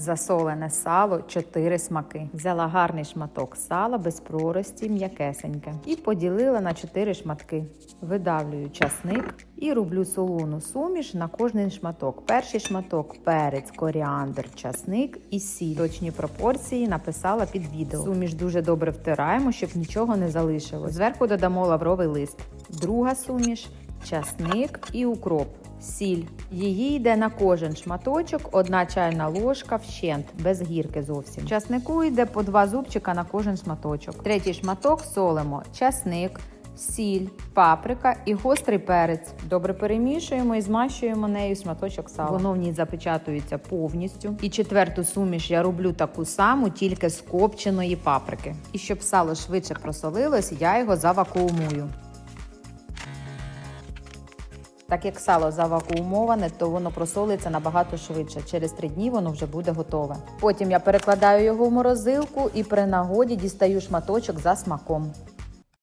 Засолене сало 4 смаки. Взяла гарний шматок сала без прорості, м'якесеньке. І поділила на 4 шматки. Видавлюю часник і роблю солону суміш на кожний шматок. Перший шматок перець, коріандр, часник і сіль. Точні пропорції написала під відео. Суміш дуже добре втираємо, щоб нічого не залишилось. Зверху додамо лавровий лист. Друга суміш часник і укроп. Сіль. Її йде на кожен шматочок, одна чайна ложка вщент, без гірки зовсім. Часнику йде по два зубчика на кожен шматочок. Третій шматок солимо часник, сіль, паприка і гострий перець. Добре перемішуємо і змащуємо нею шматочок сала. Воно в ній запечатується повністю. І четверту суміш я роблю таку саму, тільки з копченої паприки. І щоб сало швидше просолилось, я його завакуумую. Так як сало завакуумоване, то воно просолиться набагато швидше. Через три дні воно вже буде готове. Потім я перекладаю його в морозилку і при нагоді дістаю шматочок за смаком.